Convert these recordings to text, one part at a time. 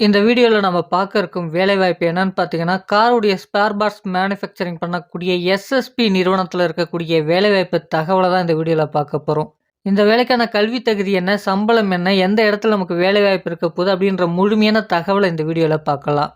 இந்த வீடியோவில் நம்ம பார்க்க இருக்கும் வேலைவாய்ப்பு என்னன்னு பார்த்தீங்கன்னா காருடைய ஸ்பேர் பார்ட்ஸ் மேனுஃபேக்சரிங் பண்ணக்கூடிய எஸ்எஸ்பி நிறுவனத்தில் இருக்கக்கூடிய வேலைவாய்ப்பு தகவலை தான் இந்த வீடியோவில் பார்க்க போகிறோம் இந்த வேலைக்கான கல்வி தகுதி என்ன சம்பளம் என்ன எந்த இடத்துல நமக்கு வேலைவாய்ப்பு இருக்க போகுது அப்படின்ற முழுமையான தகவலை இந்த வீடியோவில் பார்க்கலாம்.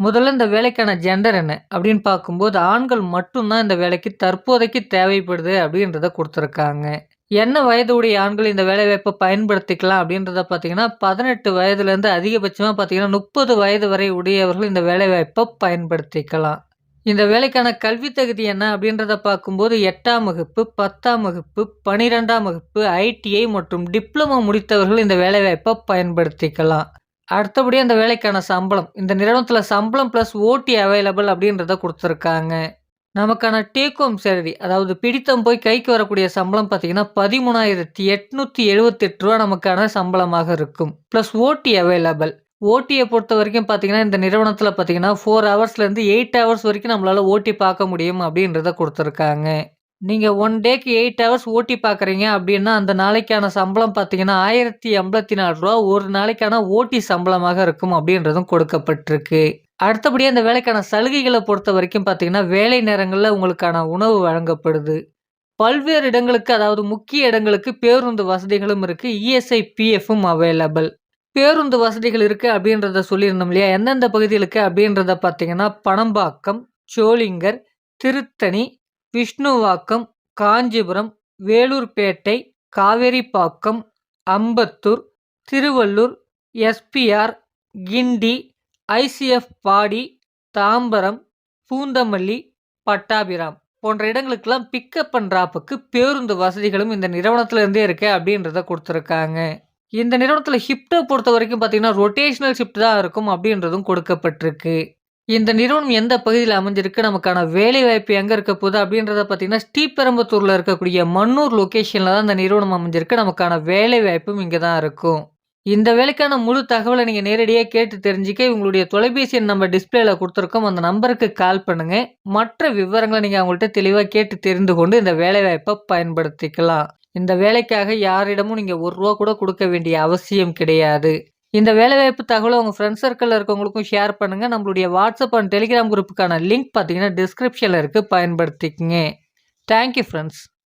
முதல்ல இந்த வேலைக்கான ஜெண்டர் என்ன அப்படின்னு பார்க்கும்போது ஆண்கள் மட்டும்தான் இந்த வேலைக்கு தற்போதைக்கு தேவைப்படுது அப்படின்றத கொடுத்துருக்காங்க. என்ன வயது உடைய ஆண்கள் இந்த வேலைவாய்ப்பை பயன்படுத்திக்கலாம் அப்படின்றத பார்த்தீங்கன்னா பதினெட்டு வயதுலேருந்து அதிகபட்சமாக பார்த்தீங்கன்னா முப்பது வயது வரை உடையவர்கள் இந்த வேலைவாய்ப்பை பயன்படுத்திக்கலாம். இந்த வேலைக்கான கல்வி தகுதி என்ன அப்படின்றத பார்க்கும்போது எட்டாம் வகுப்பு பத்தாம் வகுப்பு பனிரெண்டாம் வகுப்பு ஐடிஐ மற்றும் டிப்ளமோ முடித்தவர்கள் இந்த வேலைவாய்ப்பை பயன்படுத்திக்கலாம். அடுத்தபடி அந்த வேலைக்கான சம்பளம். இந்த நிறுவனத்தில் சம்பளம் ப்ளஸ் ஓடி அவைலபிள் அப்படின்றத கொடுத்துருக்காங்க. நமக்கான டேக் ஹோம் சேலரி அதாவது பிடித்தம் போய் கைக்கு வரக்கூடிய சம்பளம் பார்த்தீங்கன்னா பதிமூணாயிரத்தி எட்நூற்றி எழுபத்தெட்டு ரூபா நமக்கான சம்பளமாக இருக்கும். ப்ளஸ் ஓடி அவைலபிள் ஓட்டியை பொறுத்த வரைக்கும் பார்த்தீங்கன்னா இந்த நிறுவனத்தில் பார்த்தீங்கன்னா ஃபோர் ஹவர்ஸ்லேருந்து எயிட் ஹவர்ஸ் வரைக்கும் நம்மளால் ஓட்டி பார்க்க முடியும் அப்படின்றத கொடுத்துருக்காங்க. நீங்கள் ஒன் டேக்கு எயிட் ஹவர்ஸ் ஓட்டி பார்க்குறீங்க அப்படின்னா அந்த நாளைக்கான சம்பளம் பார்த்தீங்கன்னா ஆயிரத்தி எண்பத்தி நாலு ரூபா ஒரு நாளைக்கான ஓட்டி சம்பளமாக இருக்கும் அப்படின்றதும் கொடுக்கப்பட்டிருக்கு. அடுத்தபடியாக இந்த வேலைக்கான சலுகைகளை பொறுத்த வரைக்கும் பார்த்தீங்கன்னா வேலை நேரங்களில் உங்களுக்கான உணவு வழங்கப்படுது. பல்வேறு இடங்களுக்கு அதாவது முக்கிய இடங்களுக்கு பேருந்து வசதிகளும் இருக்குது இஎஸ்ஐ பிஎஃப்பும் அவைலபிள் பேருந்து வசதிகள் இருக்குது அப்படின்றத சொல்லியிருந்தோம் இல்லையா? எந்தெந்த பகுதிகளுக்கு அப்படின்றத பார்த்தீங்கன்னா பணம்பாக்கம் சோளிங்கர் திருத்தணி விஷ்ணுவாக்கம் காஞ்சிபுரம் வேலூர்பேட்டை காவேரிப்பாக்கம் அம்பத்தூர் திருவள்ளூர் எஸ்பிஆர் கிண்டி ஐசிஎஃப் பாடி தாம்பரம் பூந்தமல்லி பட்டாபிராம் போன்ற இடங்களுக்கெல்லாம் பிக்கப் பண்ணுறாப்புக்கு பேருந்து வசதிகளும் இந்த நிறுவனத்திலேருந்தே இருக்கு அப்படின்றத கொடுத்துருக்காங்க. இந்த நிறுவனத்தில் ஷிஃப்ட்டை பொறுத்த வரைக்கும் பார்த்தீங்கன்னா ரொட்டேஷனல் ஷிஃப்ட் தான் இருக்கும் அப்படின்றதும் கொடுக்கப்பட்டிருக்கு. இந்த நிறுவனம் எந்த பகுதியில் அமைஞ்சிருக்கு நமக்கான வேலை வாய்ப்பு எங்கே இருக்க போகுது அப்படின்றத பார்த்தீங்கன்னா ஸ்ரீபெரும்புத்தூரில் இருக்கக்கூடிய மன்னூர் லொக்கேஷனில் தான் இந்த நிறுவனம் அமைஞ்சிருக்கு. நமக்கான வேலை வாய்ப்பும் இங்கே தான் இருக்கும். இந்த வேலைக்கான முழு தகவலை நீங்கள் நேரடியாக கேட்டு தெரிஞ்சுக்க உங்களுடைய தொலைபேசி எண் நம்ம டிஸ்பிளேல கொடுத்துருக்கோம். அந்த நம்பருக்கு கால் பண்ணுங்கள் மற்ற விவரங்களை நீங்கள் அவங்கள்ட்ட தெளிவாக கேட்டு தெரிந்து கொண்டு இந்த வேலைவாய்ப்பை பயன்படுத்திக்கலாம். இந்த வேலைக்காக யாரிடமும் நீங்கள் ஒரு ரூபா கூட கொடுக்க வேண்டிய அவசியம் கிடையாது. இந்த வேலைவாய்ப்பு தகவலை உங்கள் ஃப்ரெண்ட்ஸ் சர்க்கிளில் இருக்கவங்களுக்கும் ஷேர் பண்ணுங்கள் நம்மளுடைய வாட்ஸ்அப் அண்ட் டெலிகிராம் குரூப்புக்கான லிங்க் பார்த்தீங்கன்னா டிஸ்கிரிப்ஷனில் இருக்குது பயன்படுத்திக்கங்க. Thank you friends